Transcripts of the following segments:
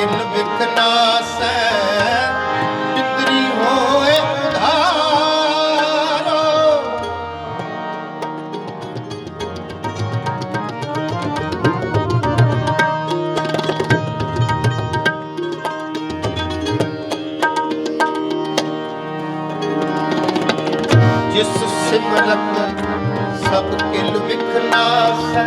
ਕਿਨ ਵਿਖਨਾਸੈ ਬਿੰਦਰੀ ਹੋਏ ਉਧਾਰੋ। ਜਿਸ ਸਿਮਰਤ ਸਭ ਕਿਲ ਵਿਖਨਾਸੈ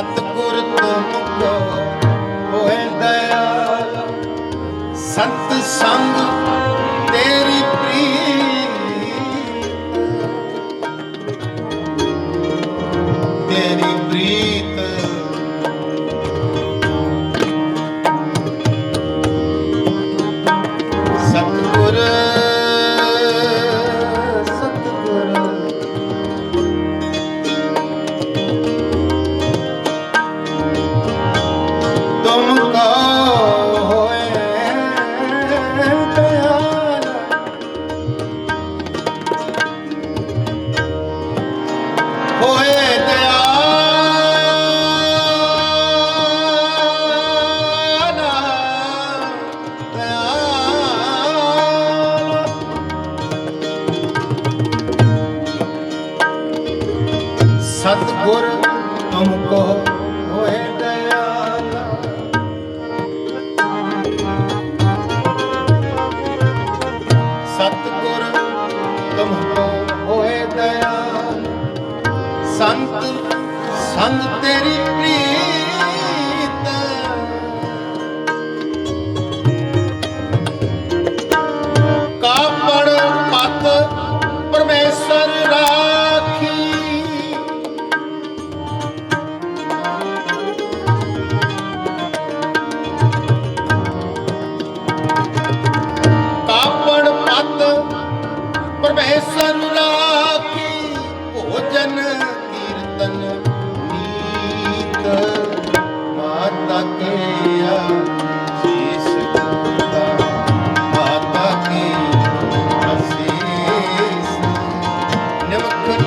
ਸਤਗੁਰ ਤੁਮ ਕੋ ਹੋਏ ਦਇਆਲ। ਸੰਤ ਸੰਗ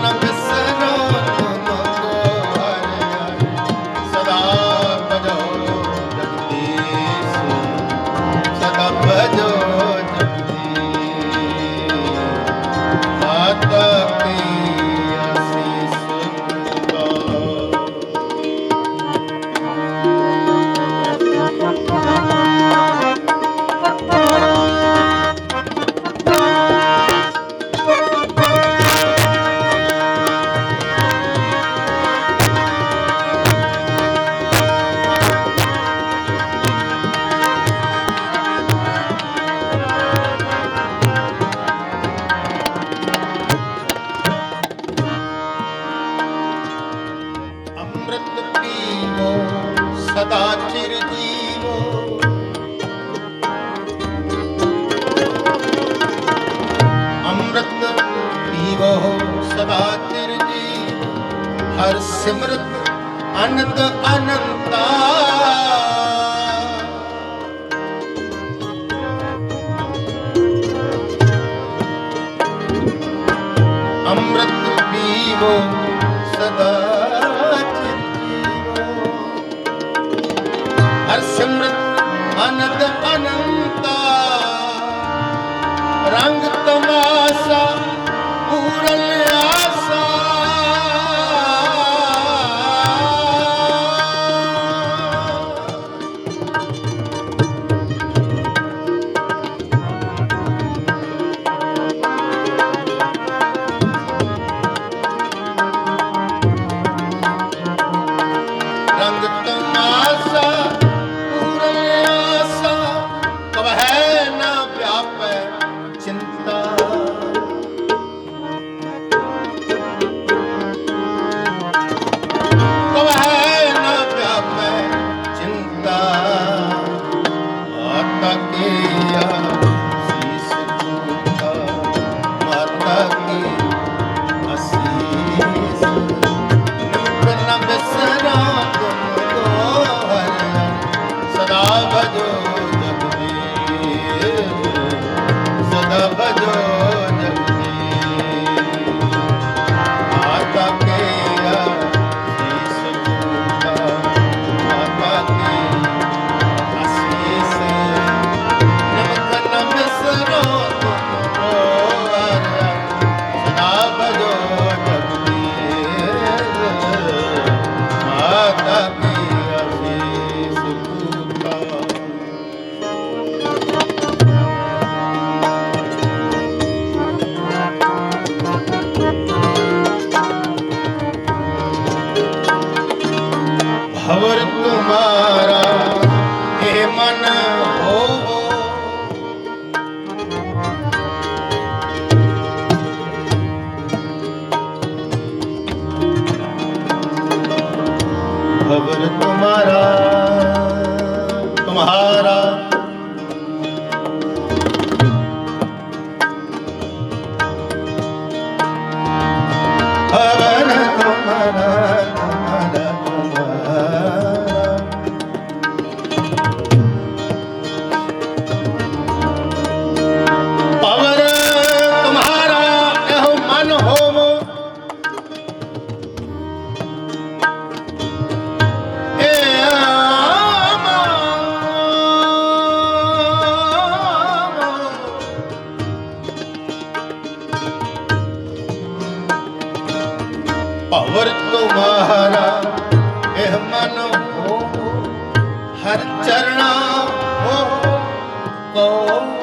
না বেসরো Of the anak तुम्हारा ਗੁਰ ਤੁਮਾਰਾ ਇਹ ਮਨ ਹੋ। ਹਰ ਚਰਣਾ ਹੋ। ਕੋ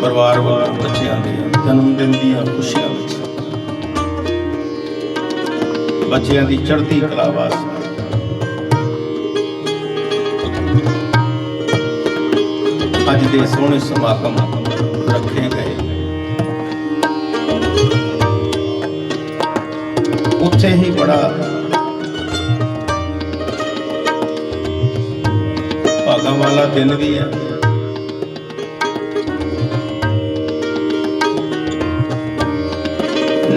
ਪਰਿਵਾਰ ਵੱਲੋਂ ਬੱਚਿਆਂ ਦੇ ਜਨਮ ਦਿਨ ਦੀਆਂ ਖੁਸ਼ੀਆਂ ਵਿੱਚ ਬੱਚਿਆਂ ਦੀ ਚੜ੍ਹਦੀ ਕਲਾ ਵਾਸਤੇ। ਅੱਜ ਦੇ ਸੋਹਣੇ ਸਮਾਗਮ ਰੱਖੇ ਗਏ। ਉੱਥੇ ਹੀ ਬੜਾ ਭਾਗਾਂ ਵਾਲਾ ਦਿਨ ਵੀ ਹੈ।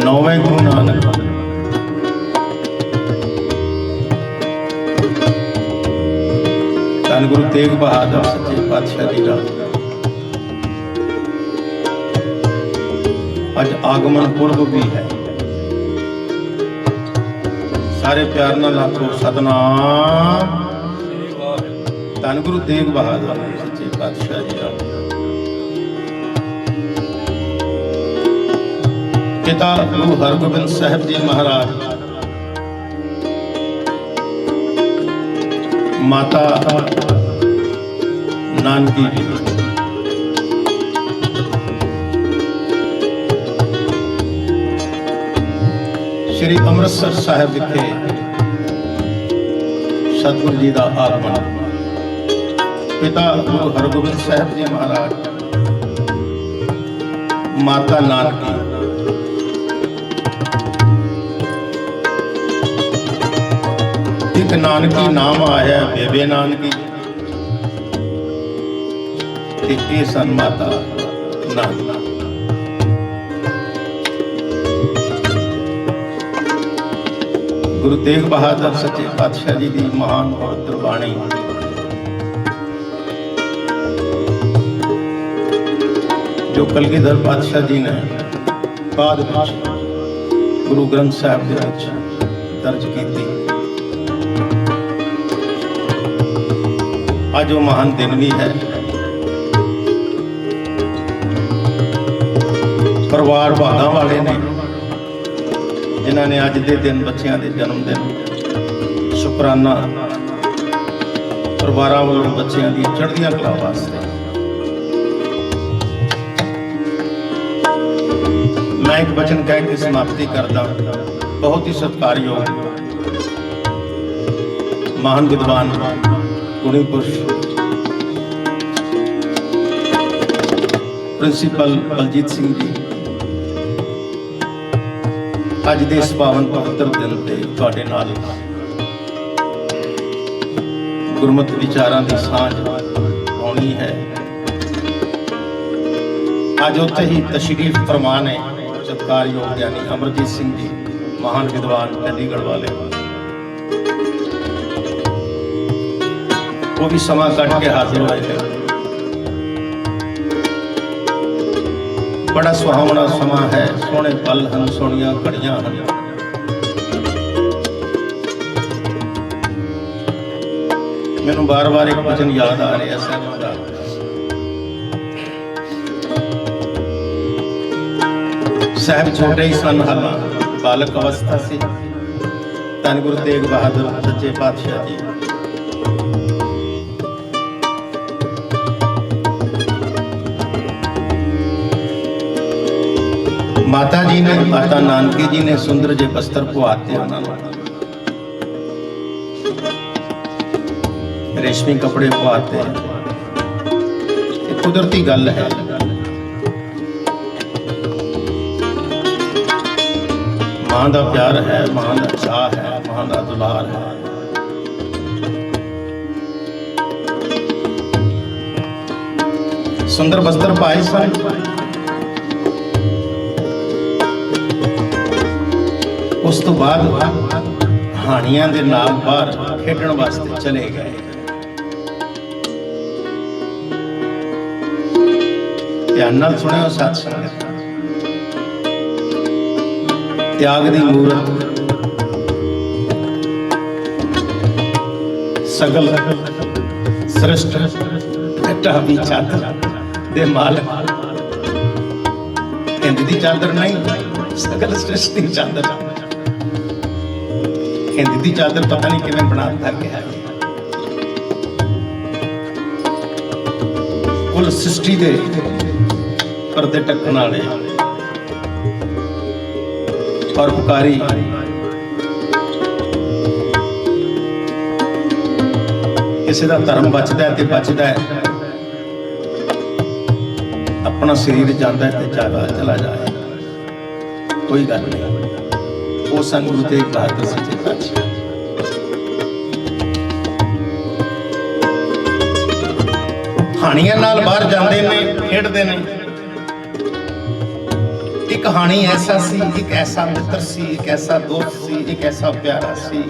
ਨੌਵੇਂ ਗੁਰੂ ਨਾਨਕ ਧੰਨ ਗੁਰੂ ਤੇਗ ਬਹਾਦਰ ਸੱਚੇ ਪਾਤਸ਼ਾਹ ਜੀ ਦਾ ਅੱਜ ਆਗਮਨ ਪੁਰਬ ਵੀ ਹੈ ਸਾਰੇ ਪਿਆਰ ਨਾਲ ਆਖੋ ਸਤਨਾਮ ਧੰਨ ਗੁਰੂ ਤੇਗ ਬਹਾਦਰ ਸੱਚੇ ਪਾਤਸ਼ਾਹ ਜੀ ਪਿਤਾ ਗੁਰੂ ਹਰਗੋਬਿੰਦ ਸਾਹਿਬ ਜੀ ਮਹਾਰਾਜ ਮਾਤਾ ਨਾਨਕੀ ਜੀ ਸ੍ਰੀ ਅੰਮ੍ਰਿਤਸਰ ਸਾਹਿਬ ਵਿਖੇ ਸਤਿਗੁਰੂ ਜੀ ਦਾ ਆਗਮਨ ਪਿਤਾ ਗੁਰੂ ਹਰਗੋਬਿੰਦ ਸਾਹਿਬ ਜੀ ਮਹਾਰਾਜ ਮਾਤਾ ਨਾਨਕੀ ਇੱਕ ਨਾਨਕੀ ਨਾਮ ਆਇਆ ਬੇਬੇ ਨਾਨਕੀ ਤੇ ਇਹ ਸਨ ਮਾਤਾ ਨਾਨਕੀ। ਗੁਰੂ ਤੇਗ ਬਹਾਦਰ ਸੱਚੇ ਪਾਤਸ਼ਾਹ ਜੀ ਦੀ ਮਹਾਨ ਪਵਿੱਤਰ ਬਾਣੀ। ਜੋ ਕਲਗੀਧਰ ਪਾਤਸ਼ਾਹ ਜੀ ਨੇ ਬਾਅਦ ਵਿੱਚ ਗੁਰੂ ਗ੍ਰੰਥ ਸਾਹਿਬ ਦੇ ਵਿੱਚ ਦਰਜ ਕੀਤੀ। ਅੱਜ ਉਹ ਮਹਾਨ ਦਿਨ ਵੀ ਹੈ ਪਰਿਵਾਰ ਭਾਗਾਂ ਵਾਲੇ ਨੇ ਜਿਨ੍ਹਾਂ ਨੇ ਅੱਜ ਦੇ ਦਿਨ ਬੱਚਿਆਂ ਦੇ ਜਨਮ ਦਿਨ ਸ਼ੁਕਰਾਨਾ ਪਰਿਵਾਰਾਂ ਵੱਲੋਂ ਬੱਚਿਆਂ ਦੀ ਚੜ੍ਹਦੀਆਂ ਕਲਾ ਵਾਸਤੇ ਮੈਂ ਇੱਕ ਬਚਨ ਕਹਿ ਕੇ ਸਮਾਪਤੀ ਕਰਦਾ ਬਹੁਤ ਹੀ ਸਤਿਕਾਰਯੋਗ ਮਹਾਨ ਵਿਦਵਾਨ ਗੁਣੀ ਪੁਰਸ਼। ਪ੍ਰਿੰਸੀਪਲ ਬਲਜੀਤ ਸਿੰਘ ਜੀ, ਅੱਜ ਦੇ ਇਸ ਪਾਵਨ ਪਵਿੱਤਰ ਦਿਨ ਤੇ ਤੁਹਾਡੇ ਨਾਲ ਗੁਰਮਤਿ ਵਿਚਾਰਾਂ ਦੀ ਸਾਂਝ ਹੋਣੀ ਹੈ। ਅੱਜ ਉੱਥੇ ਹੀ ਤਸ਼ਰੀਫ ਫਰਮਾਨ ਹੈ ਸਤਿਕਾਰਯੋਗ ਗਿਆਨੀ ਅਮਰਜੀਤ ਸਿੰਘ ਜੀ, ਮਹਾਨ ਵਿਦਵਾਨ ਚੰਡੀਗੜ੍ਹ ਵਾਲੇ। ਉਹ ਵੀ ਸਮਾਂ ਕੱਢ ਕੇ ਹਾਜ਼ਰ ਹੋਏ ਨੇ। ਬੜਾ ਸੁਹਾਵਣਾ ਸਮਾਂ ਹੈ, ਸੋਹਣੇ ਪਲ ਹਨ, ਸੋਹਣੀਆਂ ਘੜੀਆਂ ਹਨ। ਮੈਨੂੰ ਬਾਰ-ਬਾਰ ਇੱਕ ਵਚਨ ਯਾਦ ਆ ਰਿਹਾ ਸਾਹਿਬਾਂ ਦਾ। ਸਾਹਿਬ ਛੋਟੇ ਹੀ ਸਨ ਹਾਲਾਂ, ਬਾਲਕ ਅਵਸਥਾ ਸੀ। ਧੰਨ ਗੁਰੂ ਤੇਗ ਬਹਾਦਰ, ਸੱਚੇ ਪਾਤਸ਼ਾਹ ਜੀ। ਜੀ ਨੇ, ਮਾਤਾ ਨਾਨਕੀ ਜੀ ਨੇ ਸੁੰਦਰ ਜੇ ਬਸਤਰ ਪਵਾਤੇ ਉਹਨਾਂ ਨੂੰ। ਰੇਸ਼ਮੀ ਕੱਪੜੇ ਪਵਾਤੇ ਇਹ ਕੁਦਰਤੀ ਗੱਲ ਹੈ। ਮਾਂ ਦਾ ਪਿਆਰ ਹੈ, ਮਾਂ ਦਾ ਚਾਹ ਹੈ, ਮਾਂ ਦਾ ਦੁਲਾਰ ਹੈ। ਸੁੰਦਰ ਬਸਤਰ ਪਾਏ ਸਨ। ਉਸ ਤੋਂ ਬਾਅਦ ਹਾਣੀਆਂ ਦੇ ਨਾਲ ਬਾਹਰ ਖੇਡਣ ਵਾਸਤੇ ਚਲੇ ਗਏ। ਧਿਆਨ ਨਾਲ ਸੁਣਿਓ ਸਤ ਸੰਗਤ। ਤਿਆਗ ਦੀ ਮੂਰਤ। ਸਗਲ ਸ੍ਰਿਸ਼ਟ ਘਟਾ ਵੀ ਚਾਦਰ ਦੇ ਮਾਲਕ। ਹਿੰਦ ਦੀ ਚਾਦਰ ਨਹੀਂ, ਸਗਲ ਸ੍ਰਿਸ਼ਟ ਦੀ ਚਾਦਰ। ਹਿੰਦ ਦੀ ਚਾਦਰ ਪਤਾ ਨਹੀਂ ਕਿਵੇਂ ਬਣਾ ਦਿੱਤਾ ਗਿਆ ਹੈ। ਕੁੱਲ ਸ੍ਰਿਸ਼ਟੀ ਦੇ ਪਰਦੇ ਟੱਕਣ ਵਾਲੇ ਪਰਉਪਕਾਰੀ ਕਿਸੇ ਦਾ ਧਰਮ ਬਚਦਾ ਤੇ ਬਚਦਾ ਹੈ। ਆਪਣਾ ਸਰੀਰ ਜਾਂਦਾ ਤੇ ਚਲਾ ਚਲਾ ਜਾਏ। ਕੋਈ ਗੱਲ ਨਹੀਂ। ਸੰਤ ਗੁਰੂ ਤੇਗ ਬਹਾਦਰ ਸੱਚੇ ਪਾਤਸ਼ਾਹ ਕਹਾਣੀਆਂ ਨਾਲ ਬਾਹਰ ਜਾਂਦੇ ਨੇ, ਖੇਡਦੇ ਨੇ। ਇੱਕ ਕਹਾਣੀ ਐਸਾ ਸੀ, ਇੱਕ ਐਸਾ ਮਿੱਤਰ ਸੀ, ਇੱਕ ਐਸਾ ਦੋਸਤ ਸੀ, ਇੱਕ ਐਸਾ ਪਿਆਰਾ ਸੀ,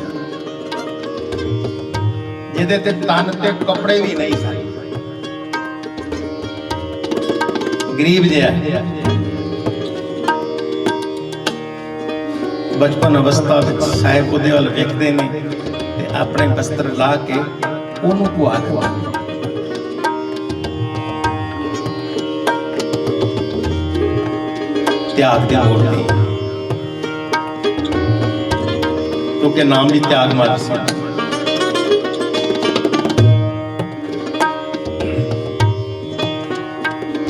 ਜਿਹਦੇ ਤੇ ਤਨ ਤੇ ਕੱਪੜੇ ਵੀ ਨਹੀਂ ਸਨ। ਗਰੀਬ ਜਿਹਾ। ਬਚਪਨ ਅਵਸਥਾ ਵਿੱਚ ਸਾਹਿਬ ਉਹਦੇ ਵੱਲ ਵੇਖਦੇ ਨੇ ਤੇ ਆਪਣੇ ਬਸਤਰ ਲਾ ਕੇ ਉਹਨੂੰ ਕੁਆ ਖਵਾ ਤਿਆਗ ਦੀ ਮੂਰਤੀ ਕਿਉਂਕਿ ਨਾਮ ਵੀ ਤਿਆਗ ਮਤ ਸੀ।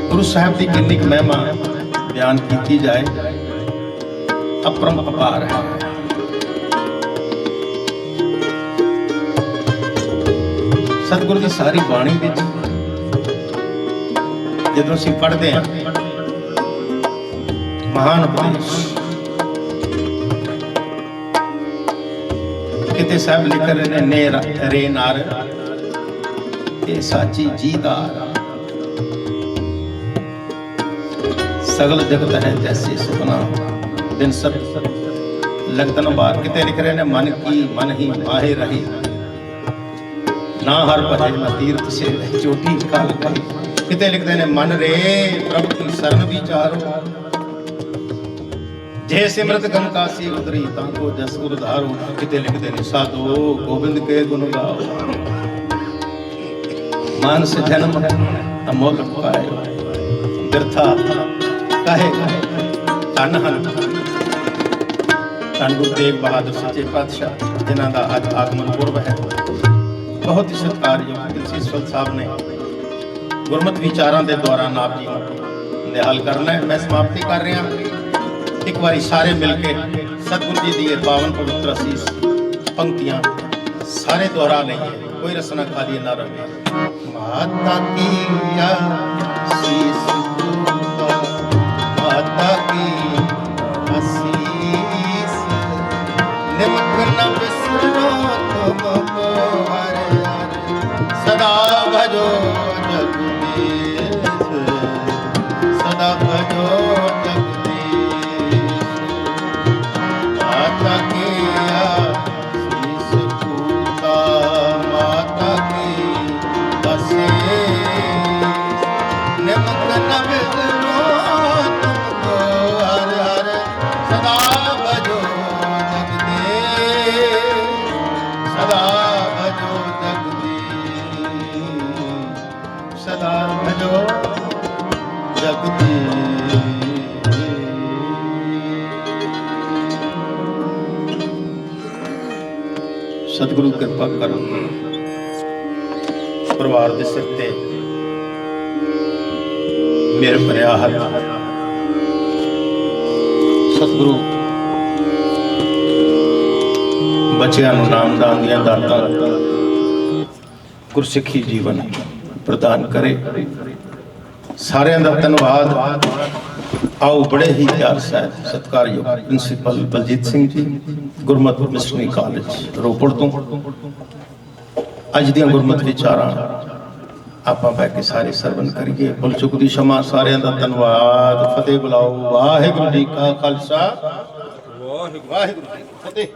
ਗੁਰੂ ਸਾਹਿਬ ਦੀ ਕਿੰਨੀ ਕੁ ਮਹਿਮਾ ਬਿਆਨ ਕੀਤੀ ਜਾਏ ਅਪਰੰਪਾਰ ਹੈ। ਸਤਿਗੁਰੂ ਦੀ ਸਾਰੀ ਬਾਣੀ ਵਿੱਚ ਜਦੋਂ ਅਸੀਂ ਪੜ੍ਹਦੇ ਹਾਂ, ਮਹਾਨ ਉਪਦੇਸ਼। ਕਿਤੇ ਸਾਹਿਬ ਲਿਖ ਰਹੇ ਨੇ ਨੇ ਰੇ ਨਾਰ ਇਹ ਸਾਚੀ ਜੀਦਾਰ ਸਗਲ ਜਗਤ ਹੈ ਜੈਸੇ ਸੁਪਨਾ। ਦਿਨ ਸਤ ਲਗਤਨ ਬਾਤ ਕਿਤੇ ਲਿਖ ਰਹੇ ਨੇ ਮਨ ਕੀ ਮਨ ਹੀ ਮਾਹੇ ਰਹੀ ਨਾ ਹਰ ਭਜੇ ਨਾ ਤੀਰਥ ਸੇ ਚੋਟੀ ਕਾਲ ਕਹੀ ਕਿਤੇ ਲਿਖਦੇ ਨੇ ਮਨ ਰੇ ਪ੍ਰਭ ਕੀ ਸਰਨ ਵਿਚਾਰੋ ਜੇ ਸਿਮਰਤ ਗਮ ਕਾਸੀ ਉਤਰੀ ਤਾਂ ਕੋ ਜਸ ਗੁਰ ਧਾਰੋ ਕਿਤੇ ਲਿਖਦੇ ਨੇ ਸਾਧੋ ਗੋਬਿੰਦ ਕੇ ਗੁਣ ਗਾਓ ਮਾਨਸ ਜਨਮ ਅਮੋਲ ਪਾਏ ਬਿਰਥਾ ਕਾਹੇ ਤਨ ਹਨ ਧੰਨ ਗੁਰੂ ਤੇਗ ਬਹਾਦਰ ਸੱਚੇ ਪਾਤਸ਼ਾਹ, ਜਿਨ੍ਹਾਂ ਦਾ ਅੱਜ ਆਗਮਨ ਪੁਰਬ ਹੈ। ਬਹੁਤ ਹੀ ਸਤਿਕਾਰਯੋਗ ਪ੍ਰਿੰਸੀਪਲ ਸਾਹਿਬ ਨੇ ਗੁਰਮਤਿ ਵਿਚਾਰਾਂ ਦੇ ਦੌਰਾਨ ਆਪ ਜੀ ਨਿਹਾਲ ਕਰਨਾ ਹੈ। ਮੈਂ ਸਮਾਪਤੀ ਕਰ ਰਿਹਾ ਇੱਕ ਵਾਰੀ ਸਾਰੇ ਮਿਲ ਕੇ ਸਤਿਗੁਰੂ ਜੀ ਦੀ ਇਹ ਪਾਵਨ ਪਵਿੱਤਰ ਅਸੀਸ ਪੰਕਤੀਆਂ ਸਾਰੇ ਦੁਆਰਾ ਲਈਏ। ਕੋਈ ਰਸਨਾ ਖਾਲੀ ਨਾ ਰਹੇ ਮਾਤਾ ਕੀ ਅਸੀਸ ਭਜੋ ਕਿਰਪਾ ਕਰਨ ਪਰਿਵਾਰ ਦੇ ਸਿਰ ਤੇ ਮੇਰੇ ਭਰਿਆ ਹੱਥ। ਸਤਿਗੁਰੂ, ਬੱਚਿਆਂ ਨੂੰ ਨਾਮਦਾਨ ਦੀਆਂ ਦਾਤਾਂ ਗੁਰਸਿੱਖੀ ਜੀਵਨ ਪ੍ਰਦਾਨ ਕਰੇ। ਸਾਰਿਆਂ ਦਾ ਧੰਨਵਾਦ। ਆਓ ਬੜੇ ਹੀ ਪਿਆਰ ਸਾਹਿਬ ਸਤਿਕਾਰਯੋਗ ਪ੍ਰਿੰਸੀਪਲ ਬਲਜੀਤ ਸਿੰਘ ਜੀ, ਗੁਰਮਤ ਮਿਸ਼ਨਰੀ ਕਾਲਜ ਰੋਪੜ ਤੋਂ। ਅੱਜ ਦੀਆਂ ਗੁਰਮਤ ਵਿਚਾਰਾਂ ਆਪਾਂ ਬੈ ਕੇ ਸਾਰੇ ਸਰਵਨ ਕਰੀਏ। ਬੁਲ ਚੁੱਕ ਦੀ ਸ਼ਮਾ ਸਾਰਿਆਂ ਦਾ ਧੰਨਵਾਦ। ਫਤਿਹ ਬੁਲਾਓ। ਵਾਹਿਗੁਰੂ ਜੀ ਕਾ ਖਾਲਸਾ। ਵਾਹਿਗੁਰੂ ਵਾਹਿਗੁਰੂ ਫਤਿਹ।